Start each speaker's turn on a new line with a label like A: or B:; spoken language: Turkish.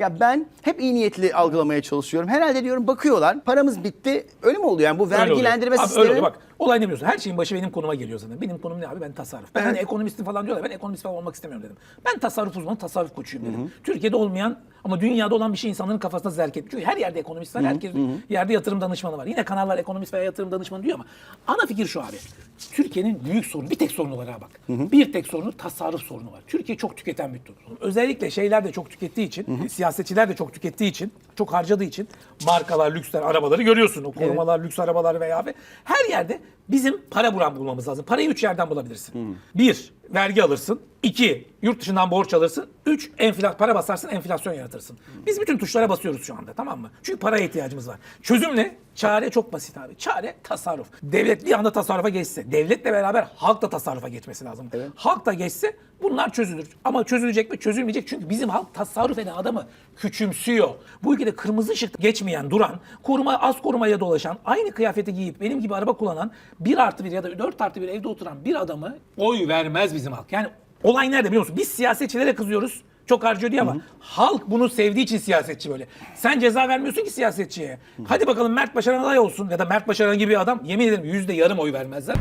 A: Ya ben hep iyi niyetli algılamaya çalışıyorum. Herhalde diyorum bakıyorlar paramız bitti. Öyle mi oluyor yani bu
B: Öyle
A: vergilendirme
B: Abi
A: sistemi?
B: Öyle oluyor. Bak olay ne biliyorsun? Her şeyin başı benim konuma geliyor zaten. Benim konum ne abi? Ben tasarruf. Ben hani ekonomistim falan diyorlar. Ben ekonomist falan olmak istemiyorum dedim. Ben tasarruf uzmanı, tasarruf koçuyum dedim. Türkiye'de olmayan ama dünyada olan bir şey insanların kafasına zerk etmiş. Çünkü her yerde ekonomist var, herkes yerde yatırım danışmanı var. Yine kanallar ekonomist veya yatırım danışmanı diyor ama ana fikir şu abi. Türkiye'nin büyük sorunu, bir tek sorunu var ha bak. Bir tek sorunu tasarruf sorunu var. Türkiye çok tüketen bir toplum. Özellikle şeyler de çok tükettiği için, siyasetçiler de çok tükettiği için, çok harcadığı için markalar, lüksler, arabaları görüyorsun. O korumalar, lüks arabalar veya abi. Her yerde bizim para buran bulmamız lazım. Parayı üç yerden bulabilirsin. Bir, vergi alırsın. İki, yurt dışından borç alırsın. Üç, enfla para basarsın, enflasyon yaratırsın. Biz bütün tuşlara basıyoruz şu anda tamam mı? Çünkü paraya ihtiyacımız var. Çözüm ne? Çare çok basit abi. Çare tasarruf. Devlet bir anda tasarrufa geçse, devletle beraber halk da tasarrufa geçmesi lazım. Halk da geçse bunlar çözülür. Ama çözülecek mi? Çözülmeyecek. Çünkü bizim halk tasarruf eden adamı küçümsüyor. Bu ülkede kırmızı ışık geçmeyen, duran, koruma, az korumaya dolaşan, aynı kıyafeti giyip benim gibi araba kullanan, bir artı bir ya da dört artı bir evde oturan bir adamı oy vermez bizim halk. Yani olay nerede biliyor musun? Biz siyasetçilere kızıyoruz. Çok harcıyor diye ama halk bunu sevdiği için siyasetçi böyle. Sen ceza vermiyorsun ki siyasetçiye. Hadi bakalım Mert Başaran aday olsun ya da Mert Başaran gibi bir adam yemin ederim yüzde yarım oy vermezler.